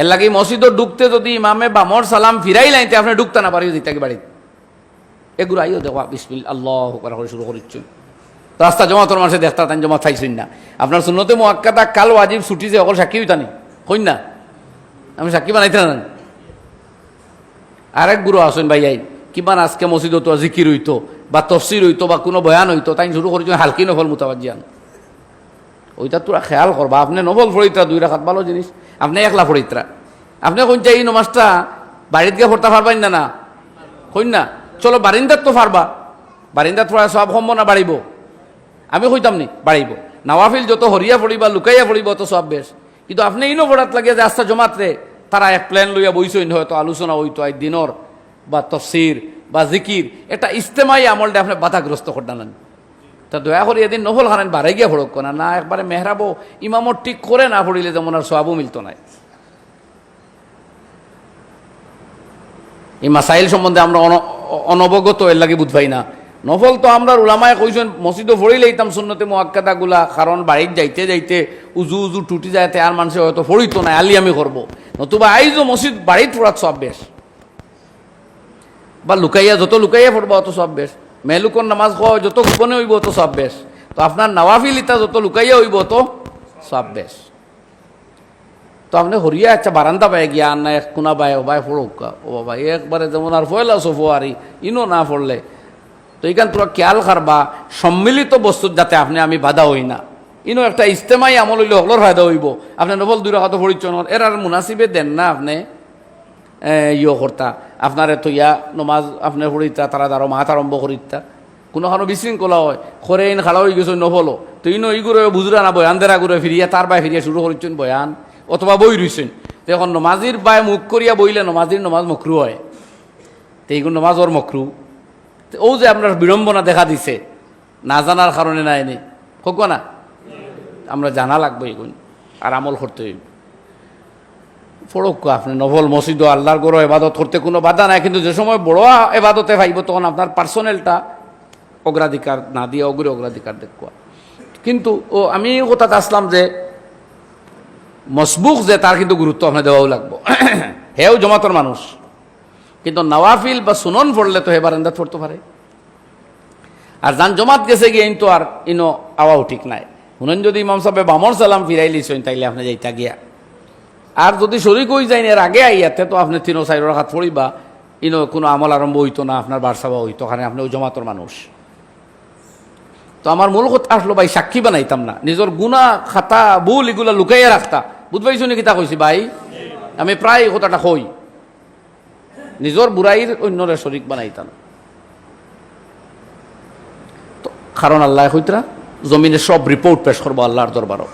এর লাগে মসজিদও ঢুকতে যদি ইমামে বামর সালাম ফিরাই লাইতে আপনি ঢুকতে না পারি দিতে বাড়িতে। এগুলো আইও দেখো বিসমিল আল্লাহ করা করে শুরু করিচ্ছুন রাস্তা জমা তোর মাসে দেখতা তাই জমা থাইছুন না। আপনার শূন্যতে মোয়াক্কাতা কাল ওয়াজিব, ছুটি যে অকল সাক্ষী হইতানি কইন না? আমি সাক্ষী বানাইতে না আরেক গুরু আসেন ভাই আই কিমান আজকে মসজিদ তো জিকির হইতো, বা তফসির হইতো, বা কোনো বয়ান হইতো তাই শুরু করেছেন হালকি নফল মুতাবাজিয়ান ওইটা তোরা খেয়াল করবা, আপনি নবল ফরিত্রা দুই রাখাত ভালো জিনিস। আপনি একলা ফরিত্রা আপনি কোন চাই নমাজটা বাড়িতে গিয়ে পড়তে পারবেন না না? কইন না? চলো বারিন্দার তো পারবা। বারিন্দার থোড়া সব সম্ভব না, বাড়িব। আমি কইতাম নি, বাড়িব। নাওয়াফিল যত হরিয়া পড়িবা, লুকাইয়া পড়িব, অত সব বেশ। কিন্তু আপনি ইনো পড়াত লাগে যে আস্তা জমাত্রে তারা এক প্ল্যান লইয়া বইসইন, হয়তো আলোচনা হইতো, আই দিনর, বা তফসির, বা জিকির। এটা ইস্তেমাই আমলটা আপনি বাধাগ্রস্ত করতেন তা দয়া করে এদিন নহল হারেন বারে গিয়া ফড়ক না না, একবারে মেহরাবো ইমামর ঠিক করে না পড়িলে যেমন আর সবাবও মিলত নাই। এই মাসাইল সম্বন্ধে আমরা অন- অনবগত, এর লাগে বুঝবাই না। নফল তো আমরা উলামায় কইছেন মসজিদও ফড়ি লইতাম সুন্নতে মোয়াক্কাদা গুলা কারণ বাড়িত যাইতে যাইতে উজু উজু টুটি যাইতে আর মানুষে হয়তো ফড়িত না আলি আমি করব। নতুবা আইজও মসজিদ বাড়িত ফোড়াত সব বেশ। বা লুকাইয়া, যত লুকাইয়া পড়ব, অত সব বেশ। মেলুকর নামাজ খাওয়া যত গোপনে হইব অত সব বেশ তো আপনার নওয়াফিল ইতা যত লুকাইয়া হইব, তো সব বেশ তো আপনি হরিয়া আচ্ছা বারান্দা পায় গিয়া আর না এক কোনা ও ভাই ফোড়কা ও বাবা একবারে যেমন আর ফয়লা সোফো আর ইনো না পড়লে তো এইখান তোরা খেয়াল খারবা সম্মিলিত বস্তুর যাতে আপনি আমি বাধা হই না। ইনো একটা ইস্তেমাই আমল হইলে হলর ফায়দা হইব। আপনি নবল দুই রাখাতো পরিচয় এর আর মুনাসিবে দেন না আপনি। ইয়ে করতা আপনার তো ইয়া নমাজ আপনার পড়িতা তারা তারও মাত আরম্ভ করিতা কোনো কারও বিশৃঙ্খলা হয়। খরে ইন খাড়া হয়ে গেছে নফলো তো ইনো ইগুলো বুঝরা না বয়ান দেরা গুলো ফিরিয়া তার বাই ফিরিয়া শুরু করিচ্ছেন বয়ান। অথবা বই রইছেন তো এখন নমাজির বাই মুখ করিয়া বইলে নমাজির নমাজ মকরু হয়। তো এইগুলো নমাজ ওর মকরু ও যে আপনার বিড়ম্বনা দেখা দিছে। না জানার কারণে না। এনে হোক না। আমরা জানা লাগবে এগুলো আর আমল করতে হইব। ফড়ক আপনি নভল মসজিদ আল্লাহর গরো এবাদত করতে কোনো বাধা নাই, কিন্তু যে সময় বড় এবাদতে পাইব তখন আপনার পার্সোনালটা অগ্রাধিকার না দিয়ে অগ্রে অগ্রাধিকার দেখুয়া কিন্তু, ও, আমি কথাতে আসলাম যে, মসবুক যে, তার কিন্তু গুরুত্ব আপনার দেওয়াও লাগবো। হেও জমাতর মানুষ। কিন্তু নওয়াফিল বা সুনন পড়লে তো হেবার আন্দাজ পড়তে পারে। আর যান জমাত গেছে গিয়ে তো আর ইনো আওয়াও ঠিক নাই। শুনেন যদি ইমাম সাহেব বামর সালাম ফিরাই লিছেন, তাইলে আপনি যাইতা গিয়া। আর যদি শরিক হয়ে যাই এর আগে আইয়াতে তো আপনি তিনো চাইর রাখাত পড়িবা। ইনো কোনো আমল আরম্ভ হইতো না, আপনার বারসাবা হইতো, কারণ আপনি ওই জমাতর মানুষ। তো আমার মূল কথা আসলো, ভাই, সাক্ষী বানাইতাম না। নিজের গুণা, খাতা, ভুল এগুলা লুকাইয়া রাখতা। বুঝবাইছো নি কিতা কইছি, ভাই? আমি প্রায় কথাটা কই। নিজের বুড়াইর অন্যরে শরিক বানাইতাম। কারণ আল্লাহ হইতরা জমিনে সব রিপোর্ট পেশ করব আল্লাহর দরবারও।